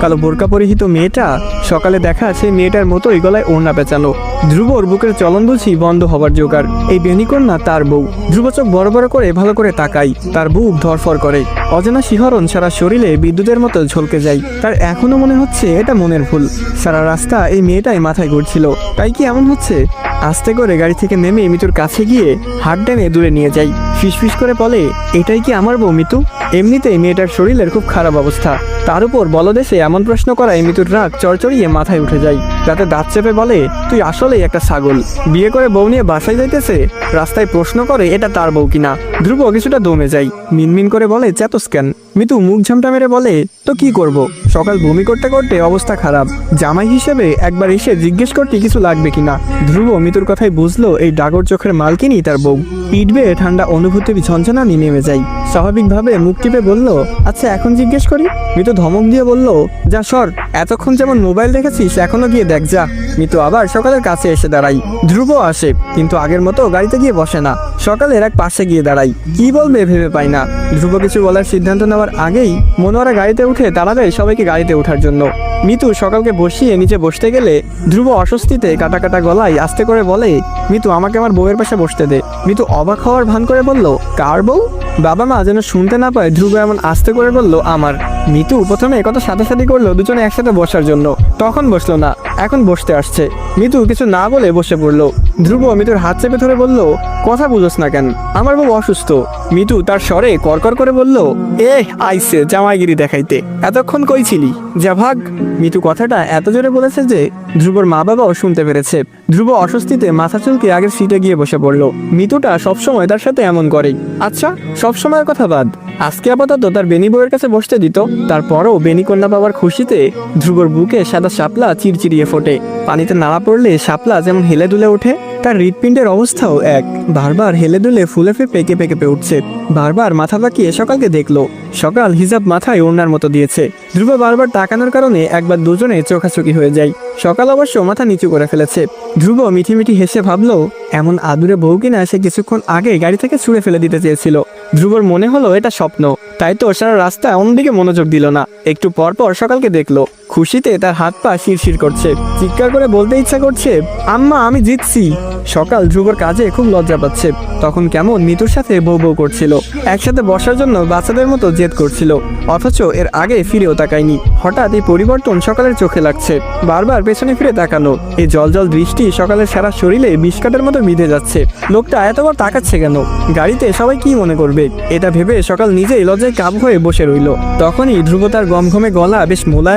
কালো বোরকা পরিহিত মেয়েটা সকালে দেখা সেই মেয়েটার মতোই গলায় ওড়না পেঁচানো। ধ্রুবর বুকের চলন বুঝি বন্ধ হবার জোগাড়। এই বেনিকন্যা তার বউ। ধ্রুব চোখ বড় বড় করে ভালো করে তাকাই তার বুক ধরফর করে। অজানা শিহরণ সারা শরীরে বিদ্যুতের মতো ঝলকে যায়। তার এখনও মনে হচ্ছে এটা মনের ভুল। সারা রাস্তা এই মেয়েটাই মাথায় ঘুরছিল। তাই কি এমন হচ্ছে? আস্তে করে গাড়ি থেকে নেমে মিতুর কাছে গিয়ে হাত টেনে দূরে নিয়ে যাই ফিসফিস করে বলে, এটাই কি আমার বউ মিতু? এমনিতেই মেয়েটার শরীরের খুব খারাপ অবস্থা। তার উপর বলদেশে এমন প্রশ্ন করায় মিতুর রাগ চড়চড়িয়ে মাথায় উঠে যায়। যাতে দাঁত চেপে বলে, তুই আসলেই একটা ছাগল। বিয়ে করে বউ নিয়ে বাসায় যাইতেছে? রাস্তায় প্রশ্ন করে, এটা তার বউ কিনা? ধ্রুব কিছুটা দমে যায়। মিনমিন করে বলে চেতস কেন মিতু মুখ ঝামটা মেরে বলে, তো কি করব? সকাল বমি করতে করতে অবস্থা খারাপ। জামাই হিসেবে একবার এসে জিজ্ঞেস করতে কিছু লাগবে কিনা? ধ্রুব মিতুর কথাই বুঝলো, এই ডাগর চোখের মালকিনি তার বউ। পিঠ বেয়ে ঠান্ডা অনুভূতি ঝঞ্ঝনানি নেমে যায়। স্বাভাবিকভাবে মুখ টিপে বলল আচ্ছা এখন জিজ্ঞেস করি? মিতু ধমক দিয়ে বলল, যা সর, এতক্ষণ যেমন মোবাইল দেখেছিস, এখনও গিয়ে দেখ যা মিতু আবার সকালের কাছে এসে দাঁড়াই। ধ্রুব আসে, কিন্তু আগের মতো গাড়িতে গিয়ে বসে না। সকালের এক পাশে গিয়ে দাঁড়াই। কি বলবে ভেবে পাই না। ধ্রুব কিছু বলার সিদ্ধান্ত নেওয়ার আগেই মনোয়ারা গাড়িতে উঠে দেয় সবাইকে গাড়িতে ওঠার জন্য। মিতু সকালকে বসিয়ে নিচে বসতে গেলে ধ্রুব অস্বস্তিতে কাটা কাটা গলায় আস্তে করে বলে, মিতু, আমাকে আমার বউয়ের পাশে বসতে দে। মিতু অবাক হওয়ার ভান করে বলল, কার বউ? বাবা মা যেন শুনতে না পায়, ধ্রুব এমন আস্তে করে বলল, আমার মিতু প্রথমে কত সাথে সাথে করল, দুজনে একসাথে বসার জন্য। তখন বসল না, এখন বসতে আসছে। মিতু কিছু না বলে বসে পড়ল। ধ্রুব মিতুর হাত চেপে ধরে বলল, কথা বুঝোস না কেন, আমার বউ অসুস্থ। মিতু তার স্বরে করকর করে বলল এ আইসে জামাইগিরি দেখাইতে। এতক্ষণ কইছিলি যা ভাগ। মিতু কথাটা এত জোরে বলেছে যে ধ্রুবর মা বাবাও শুনতে পেরেছে। ধ্রুব অস্বস্তিতে মাথা চুলকে আগের সিটে গিয়ে বসে পড়ল। মিতুটা সবসময় তার সাথে এমন করে। আচ্ছা সবসময়ের কথা বাদ। আজকে আপাতত তার বেনি বউয়ের কাছে বসতে দিত। তারপরও বেনি কন্যা পাওয়ার খুশিতে ধ্রুবর বুকে সাদা শাপলা চিরচিরিয়ে ফোটে। পানিতে নাড়া পড়লে শাপলা যেমন হেলে দুলে ওঠে, তার হৃৎপিণ্ডের অবস্থাও এক। বারবার হেলে দুলে ফুলে ফেপে পেকে কেঁপে উঠছে। বারবার মাথা বাঁকিয়ে সকালকে দেখল, সকাল হিজাব মাথায় ওড়নার মতো দিয়েছে। ধ্রুব বারবার তাকানোর কারণে একবার দুজনে চোখাচোখি হয়ে যায়। সকাল অবশ্য মাথা নিচু করে ফেলেছে। ধ্রুব মিঠি মিঠি হেসে ভাবলো, এমন আদুরে বউ কিনা সে কিছুক্ষণ আগে গাড়ি থেকে ছুঁড়ে ফেলে দিতে চেয়েছিল। ধ্রুবর মনে হলো এটা স্বপ্ন। তাই তো সারা রাস্তা অন্যদিকে মনোযোগ দিল না। একটু পর পর সকালকে দেখল খুশিতে তার হাত পা শিরশির করছে। চিৎকার করে বলতে ইচ্ছা করছে, আম্মা, আমি জিতছি। সকাল ধ্রুবর কাজে খুব লজ্জা পাচ্ছে। তখন কেমন মিতুর সাথে বউ বউ করছিল। একসাথে বসার জন্য বাচ্চাদের মতো জেদ করছিল। অথচ এর আগে ফিরেও তাকায়নি। হঠাৎ এই পরিবর্তন সকালের চোখে লাগছে। বারবার পেছনে ফিরে তাকানো। এই জল জল দৃষ্টি সকালের সারা শরীরে বিষকাটের মতো বিঁধে যাচ্ছে। লোকটা এতবার তাকাচ্ছে কেন? গাড়িতে সবাই কি মনে করবে? এটা ভেবে সকাল নিজেই লজ্জায় কাব হয়ে বসে রইল। তখনই ধ্রুব তার গমঘমে গলা বেশ মোলায়